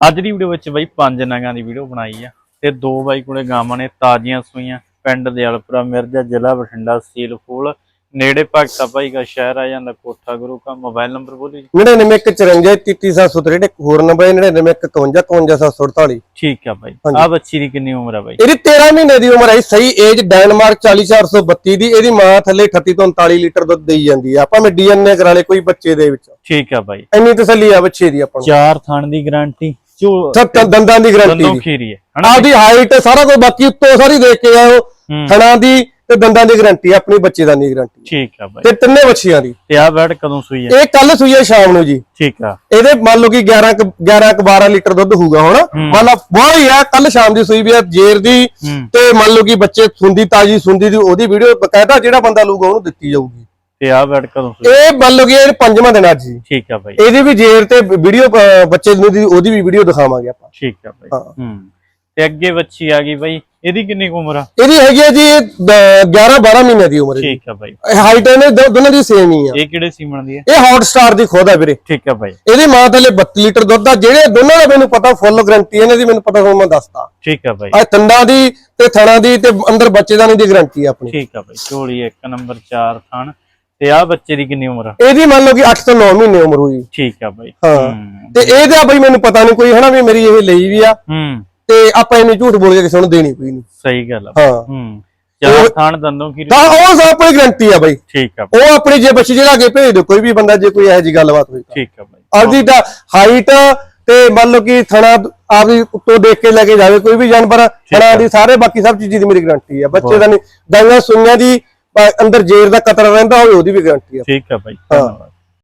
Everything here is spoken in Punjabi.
ਅੱਜ ਦੀ ਵੀਡੀਓ ਵਿੱਚ ਬਾਈ ਪੰਜ ਨਗਾਂ ਦੀ ਵੀਡੀਓ ਬਣਾਈ ਆ ਤੇ ਦੋ ਬਾਈ ਕੋਲੇ ਗਾਵਾਂ ਨੇ ਤਾਜ਼ੀਆਂ ਸੂਈਆਂ ਪਿੰਡ ਦਿਆਲਪੁਰਾ ਮਿਰਜ਼ਾ ਜ਼ਿਲ੍ਹਾ ਬਠਿੰਡਾ ਸੀਲ ਫੂਲ ਨੇੜੇ ਭਗਤਾ ਭਾਈ ਦਾ ਸ਼ਹਿਰ ਆ ਜਾਂਦਾ ਕੋਠਾ ਗੁਰੂ ਕਾ ਮੋਬਾਈਲ ਨੰਬਰ ਬੋਲੀ ਜੀ। 9954 33763 ਇੱਕ ਹੋਰ ਨੰਬਰ ਹੈ 9951 51748 ਠੀਕ ਆ ਬਾਈ। ਆ ਬੱਚੀ ਦੀ ਕਿੰਨੀ ਉਮਰ ਆ ਬਾਈ? ਇਹਦੀ 13 ਮਹੀਨੇ ਦੀ ਉਮਰ ਹੈ ਸਹੀ ਏਜ ਡੈਨਮਾਰਕ 40432 ਦੀ ਇਹਦੀ ਮਾਂ ਥੱਲੇ 38 ਤੋਂ 39 ਲੀਟਰ ਦੁੱਧ ਦੇਈ ਜਾਂਦੀ ਆ। ਆਪਾਂ ਮੈਂ ਡੀਐਨਏ ਕਰਾ ਲੇ ਕੋਈ ਬੱਚੇ ਦੇ ਵਿੱਚ। ਠੀਕ ਆ ਬਾਈ। ਇੰਨੀ ਤਸੱਲੀ ਆ ਬੱਚੇ ਦੀ ਆਪਾਂ ਨੂੰ। ਚਾਰ ਥਣ ਦੀ ਗਾਰੰਟੀ ਜੋ ਸਭ ਦ- ਦੰਦਾਂ ਦੀ ਗਾਰੰਟੀ ਦੰਦੋਂ ਖੀਰੀ ਹੈ ਆਪਦੀ ਹਾਈਟ ਸਾਰਾ ਕੁਝ ਬਾਕੀ ਉੱਤੋਂ ਸਾਰੀ ਦੇਖ ਕੇ ਆਓ ਹੂੰ। ਥਣਾ ਦੀ ਤੇ ਦੰਦਾਂ ਦੀ ਗਾਰੰਟੀ ਆਪਣੀ ਬੱਚੇ ਦਾ ਦੀ ਗਾਰੰਟੀ ਠੀਕ ਆ ਬਾਈ। ਤੇ ਤਿੰਨੇ ਬੱਚੀਆਂ ਦੀ। ਤੇ ਆ ਬੈਡ ਕਦੋਂ ਸੂਈ ਹੈ? ਇਹ ਕੱਲ ਸੂਈ ਹੈ ਸ਼ਾਮ ਨੂੰ ਜੀ। ਠੀਕ ਆ। ਇਹਦੇ ਮੰਨ ਲਓ ਕਿ 11 ਕੁ- 11 ਕੁ 12 ਲੀਟਰ ਦੁੱਧ ਹੋਊਗਾ ਹੁਣ। ਮੰਨ ਲਓ ਬਹੁਤ ਹੀ ਆ ਕੱਲ ਸ਼ਾਮ ਦੀ ਸੂਈ ਵੀ ਆ ਜੇਰ ਦੀ। ਤੇ ਮੰਨ ਲਓ ਕਿ ਬੱਚੇ ਸੁੰਦੀ ਤਾਜੀ ਸੁੰਦੀ ਦੀ ਉਹਦੀ ਵੀਡੀਓ ਬਕਾਇਦਾ ਜਿਹੜਾ ਬੰਦਾ ਲਊਗਾ ਉਹਨੂੰ ਦਿੱਤੀ ਜਾਊਗੀ। ਤੇ ਆ ਬੈਡ ਕਦੋਂ ਸੂਈ ਇਹ ਪੰਜਵਾਂ ਦਿਨ ਅੱਜ ਜੀ ਠੀਕ ਆ ਬਾਈ। ਇਹਦੀ ਵੀ ਜੇਰ ਤੇ ਵੀਡੀਓ ਬੱਚੇ ਨੂੰ ਦੀ ਉਹਦੀ ਵੀ ਵੀਡੀਓ ਦਿਖਾਵਾਂਗੇ ਆਪਾਂ। ਠੀਕ ਆ ਬਾਈ। ਹਾਂ। ਹੂੰ। ਤੇ ਅੱਗੇ ਬੱਚੀ ਆ ਗਈ ਬਾਈ। ਇਹਦੀ ਕਿੰਨੀ ਕੁ ਉਮਰ ਆ? ਇਹਦੀ ਹੈਗੀ ਹੈ ਜੀ 11 12 ਮਹੀਨੇ ਦੀ ਉਮਰ ਹੈ ਠੀਕ ਆ ਬਾਈ। ਹਾਈਟ ਇਹਨੇ ਦੋ- ਦੋਨਾਂ ਦੀ ਸੇਮ ਹੀ ਆ। ਇਹ ਕਿਹੜੇ ਸੀਮਣ ਦੀ ਹੈ? ਇਹ ਹੌਟ ਸਟਾਰ ਦੀ ਖੋਦ ਆ ਵੀਰੇ। ਠੀਕ ਆ ਬਾਈ। ਇਹਦੀ ਮਾਂ ਥੱਲੇ 32 ਲੀਟਰ ਦੁੱਧ ਆ। ਜਿਹੜੇ ਦੋਨਾਂ ਦਾ ਮੈਨੂੰ ਪਤਾ ਫੁੱਲ ਗਾਰੰਟੀ ਇਹਨਾਂ ਦੀ ਮੈਨੂੰ ਪਤਾ ਹੁਣ ਮੈਂ ਦੱਸਤਾ ਠੀਕ ਆ ਬਾਈ। ਆ ਤੰਦਾਂ ਦੀ ਤੇ ਥਣਾ ਦੀ ਤੇ ਅੰਦਰ ਬੱਚੇ ਦਾ ਨਹੀਂ ਦੀ ਗਾਰੰਟੀ ਆਪਣੀ। ਠੀਕ ਆ ਬਾਈ। ਝੋਲੀ ਇੱਕ ਨੰਬਰ 4 ਥਣ। ਤੇ ਆ ਬੱਚੇ ਦੀ ਕਿੰਨੀ ਉਮਰ ਆ? ਇਹਦੀ ਮੰਨ ਲਓ ਕਿ 8 ਤੋਂ 9 ਮਹੀਨੇ ਉਮਰ ਹੋਈ। ਠੀਕ ਆ ਬਾਈ। ਹਾਂ। ਤੇ ਇਹਦਾ ਬਈ ਮੈਨੂੰ ਪਤਾ ਨਹੀਂ ਕੋਈ ਹਨਾ ਵੀ ਮੇਰੀ ਇਹ ਲਈ ਵੀ ਆ। ਹੂੰ। ਤੇ ਆਪਾਂ ਇਹਨੂੰ ਝੂਠ ਬੋਲ ਕੇ ਕਿਸੇ ਨੂੰ ਦੇਣੀ ਪਈ ਨਹੀਂ ਸਹੀ ਗੱਲ ਆ। ਹਾਂ। ਹੂੰ। ਚਾਰ ਥਣ ਦੰਦੋਂ ਕੀ ਤਾਂ ਉਹ ਸਭ ਆਪਣੀ ਗਾਰੰਟੀ ਆ ਬਈ। ਠੀਕ ਆ। ਉਹ ਆਪਣੀ ਜੇ ਬੱਚੀ ਜਿਹੜਾ ਅੱਗੇ ਭੇਜ ਦਿਓ ਕੋਈ ਵੀ ਬੰਦਾ ਜੇ ਕੋਈ ਇਹੋ ਜੀ ਗੱਲਬਾਤ ਹੋਈ ਤਾਂ। ਠੀਕ ਆ ਬਾਈ। ਆਪਦੀ ਦਾ ਹਾਈਟ ਤੇ ਮੰਨ ਲਓ ਕਿ ਥਣਾ ਆਪਦੀ ਉੱਤੋਂ ਦੇਖ ਕੇ ਲੈ ਕੇ ਜਾਵੇ ਕੋਈ ਵੀ ਜਾਨਵਰ ਥਣਾ ਦੀ ਸਾਰੇ ਬਾਕੀ ਸਭ ਚੀਜ਼ਾਂ ਦੀ ਮੇਰੀ ਗਾਰੰਟੀ ਆ। ਬੱਚੇ ਦਾ ਨਹੀਂ ਗਾਈਆਂ ਸੁਈਆਂ ਦੀ ਅੰਦਰ ਜੇਰ ਦਾ ਕਤਰਾ ਰਹਿੰਦਾ ਹੋਵੇ ਉਹਦੀ ਵੀ ਗਾਰੰਟੀ ਆ। ਠੀਕ ਆ ਬਾਈ ਧੰਨਵਾਦ।